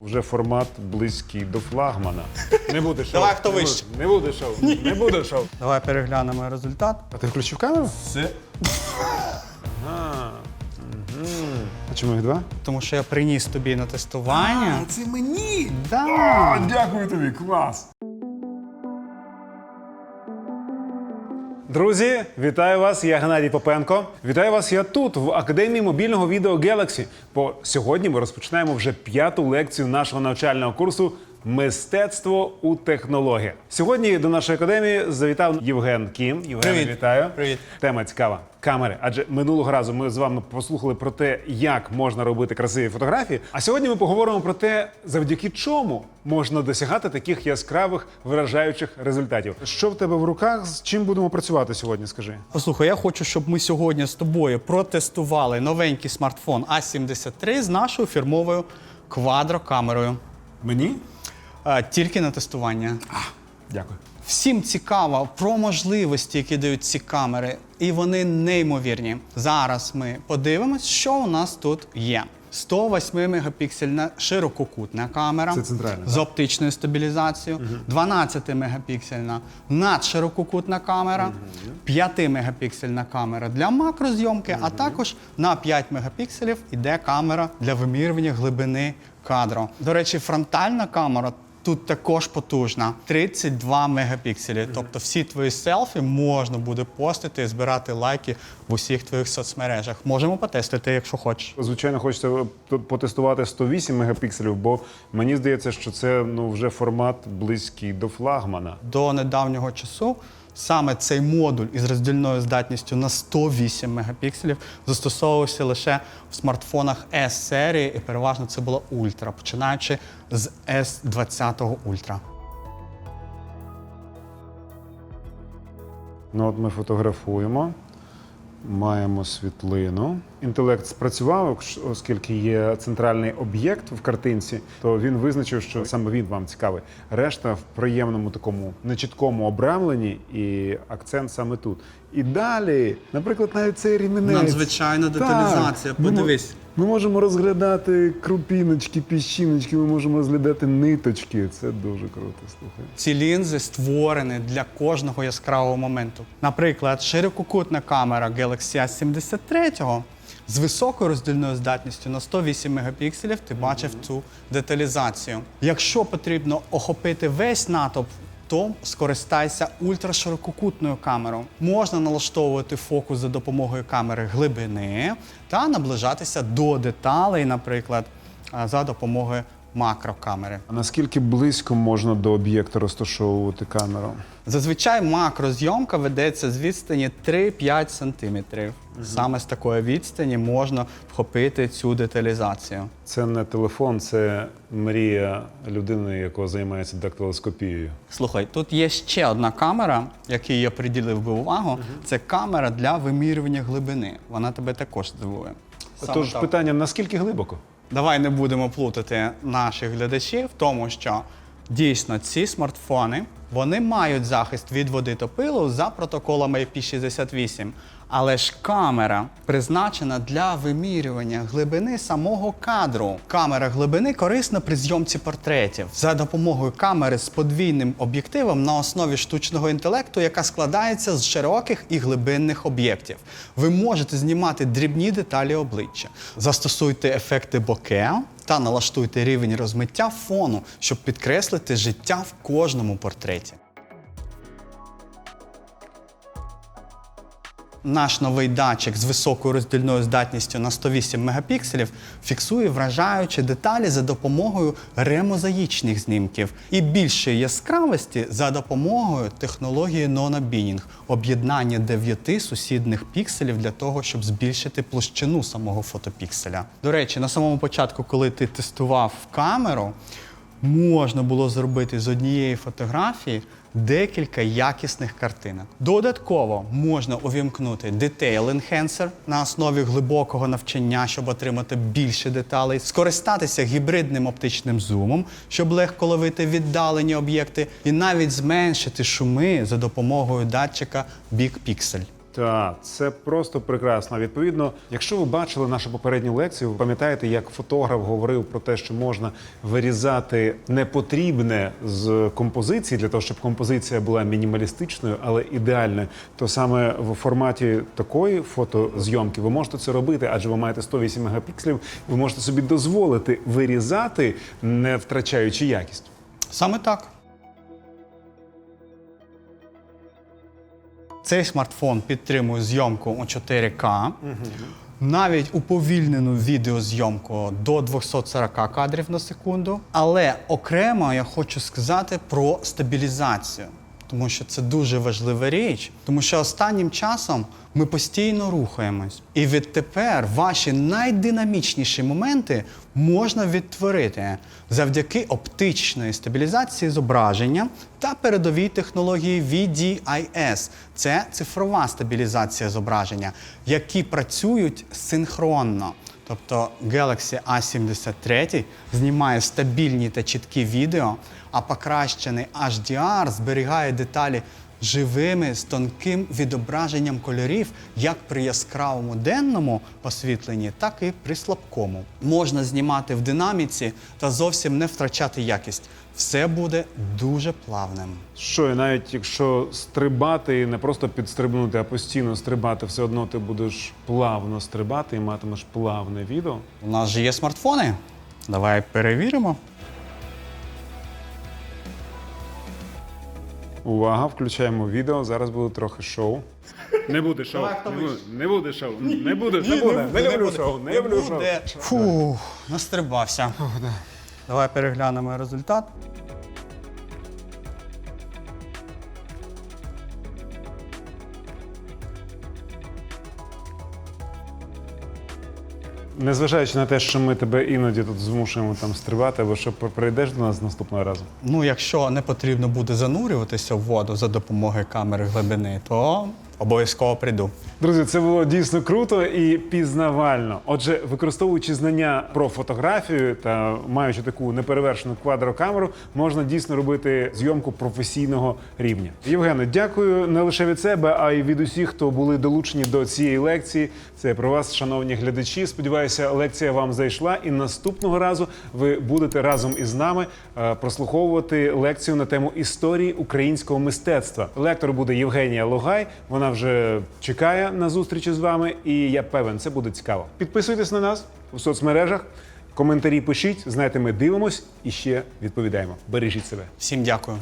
Вже формат близький до флагмана. Не буде шоу. Давай, хто вище? Не буде шоу. Не буде шоу. Давай переглянемо результат. А ти включив камеру? Все. А чому їх два? тому, що я приніс тобі на тестування. А, це мені! Да. дякую тобі, клас! Друзі, вітаю вас! Я Геннадій Попенко. Вітаю вас я тут, в академії мобільного відео Galaxy. Бо сьогодні ми розпочинаємо вже п'яту лекцію нашого навчального курсу Мистецтво у технологіях. Сьогодні до нашої академії завітав Євген Кім. Євген, Привіт. вітаю. Привіт. Тема цікава. Камери. Адже минулого разу ми з вами послухали про те, як можна робити красиві фотографії. А сьогодні ми поговоримо про те, завдяки чому можна досягати таких яскравих виражаючих результатів. Що в тебе в руках? З чим будемо працювати сьогодні? Скажи. Послухай, я хочу, щоб ми сьогодні з тобою протестували новенький смартфон А73 з нашою фірмовою квадрокамерою. Мені? А, Тільки на тестування. Дякую. Всім цікаво про можливості, які дають ці камери, і вони неймовірні. Зараз ми подивимось, що у нас тут є. 108 мегапіксельна ширококутна камера Це центральна, з оптичною стабілізацією, 12 мегапіксельна надширококутна камера, 5 мегапіксельна камера для макрозйомки, а також на 5 мегапікселів іде камера для вимірювання глибини кадру. До речі, фронтальна камера Тут також потужна 32 мегапікселі. Тобто всі твої селфі можна буде постити і збирати лайки в усіх твоїх соцмережах. Можемо потестити, якщо хочеш. Звичайно, хочеться потестувати 108 мегапікселів, бо мені здається, що це ну вже формат близький до флагмана. До недавнього часу саме цей модуль із роздільною здатністю на 108 мегапікселів застосовувався лише в смартфонах S серії, і переважно це було ультра, починаючи з S20 Ultra. Ну от ми фотографуємо, маємо світлину. Інтелект спрацював, оскільки є центральний об'єкт в картинці, то він визначив, що саме він вам цікавий. Решта в приємному такому нечіткому обрамленні і акцент саме тут. І далі, наприклад, навіть цей рімінець. Надзвичайна деталізація, Так, подивись. Ми можемо розглядати крупіночки, піщиночки, ми можемо розглядати ниточки. Це дуже круто. Слухай. Ці лінзи створені для кожного яскравого моменту. Наприклад, ширококутна камера Galaxy S73 з високою роздільною здатністю на 108 мегапікселів ти бачив цю деталізацію. Якщо потрібно охопити весь натовп, то скористайся ультраширококутною камерою. Можна налаштовувати фокус за допомогою камери глибини та наближатися до деталей, наприклад, за допомогою макрокамери. А наскільки близько можна до об'єкта розташовувати камеру? Зазвичай макрозйомка ведеться з відстані 3-5 сантиметрів. Саме з такої відстані можна вхопити цю деталізацію. Це не телефон, це мрія людини, яка займається дактилоскопією. Слухай, тут є ще одна камера, якій я приділив би увагу. Це камера для вимірювання глибини. Вона тебе також здивує. Саме Тож так. питання: наскільки глибоко? Давай не будемо плутати наших глядачів, в тому що дійсно ці смартфони вони мають захист від води та пилу за протоколами IP68. Але ж камера призначена для вимірювання глибини самого кадру. Камера глибини корисна при зйомці портретів за допомогою камери з подвійним об'єктивом на основі штучного інтелекту, яка складається з широких і глибинних об'єктів. Ви можете знімати дрібні деталі обличчя. Застосуйте ефекти боке та налаштуйте рівень розмиття фону, щоб підкреслити життя в кожному портреті. Наш новий датчик з високою роздільною здатністю на 108 мегапікселів фіксує вражаючі деталі за допомогою ремозаїчних знімків і більшої яскравості за допомогою технології нонабінінг об'єднання дев'яти сусідних пікселів для того, щоб збільшити площину самого фотопікселя. До речі, на самому початку, коли ти тестував камеру, можна було зробити з однієї фотографії декілька якісних картинок. Додатково можна увімкнути Detail Enhancer на основі глибокого навчання, щоб отримати більше деталей, скористатися гібридним оптичним зумом, щоб легко ловити віддалені об'єкти, і навіть зменшити шуми за допомогою датчика Big Pixel. Так, це просто прекрасно. Відповідно, якщо ви бачили нашу попередню лекцію, ви пам'ятаєте, як фотограф говорив про те, що можна вирізати непотрібне з композиції для того, щоб композиція була мінімалістичною, але ідеальною, то саме в форматі такої фотозйомки ви можете це робити, адже ви маєте 108 мегапікселів. Ви можете собі дозволити вирізати, не втрачаючи якість. Саме так. Цей смартфон підтримує зйомку у 4К. Навіть уповільнену відеозйомку до 240 кадрів на секунду. Але окремо я хочу сказати про стабілізацію, тому що це дуже важлива річ, тому що останнім часом ми постійно рухаємось. І відтепер ваші найдинамічніші моменти можна відтворити завдяки оптичної стабілізації зображення та передовій технології VDIS. Це цифрова стабілізація зображення, які працюють синхронно. Тобто Galaxy A73 знімає стабільні та чіткі відео, а покращений HDR зберігає деталі живими з тонким відображенням кольорів як при яскравому денному освітленні, так і при слабкому. Можна знімати в динаміці та зовсім не втрачати якість. Все буде дуже плавним. Що, і навіть якщо стрибати, і не просто підстрибнути, а постійно стрибати, все одно ти будеш плавно стрибати і матимеш плавне відео. У нас же є смартфони. Давай перевіримо. Увага, включаємо відео. Зараз буде трохи шоу. Не буде шоу. Давай, хто не, буде, не буде шоу. Не буде, не буде. Не, люблю шоу. Не, Не люблю шоу. Фу, Фух, настрибався. Давай переглянемо результат. Незважаючи на те, що ми тебе іноді тут змушуємо там стрибати, або що прийдеш до нас наступного разу. Ну, якщо не потрібно буде занурюватися в воду за допомогою камери глибини, то обов'язково прийду. Друзі, це було дійсно круто і пізнавально. Отже, використовуючи знання про фотографію та маючи таку неперевершену квадрокамеру, можна дійсно робити зйомку професійного рівня. Євгене, дякую не лише від себе, а й від усіх, хто були долучені до цієї лекції. Це про вас, шановні глядачі. Сподіваюся, лекція вам зайшла, і наступного разу ви будете разом із нами е, прослуховувати лекцію на тему історії українського мистецтва. Лектор буде Євгенія Логай. Вона вже чекає на зустрічі з вами, і я певен, це буде цікаво. Підписуйтесь на нас у соцмережах, коментарі пишіть. Знаєте, ми дивимось і ще відповідаємо. Бережіть себе. Всім дякую.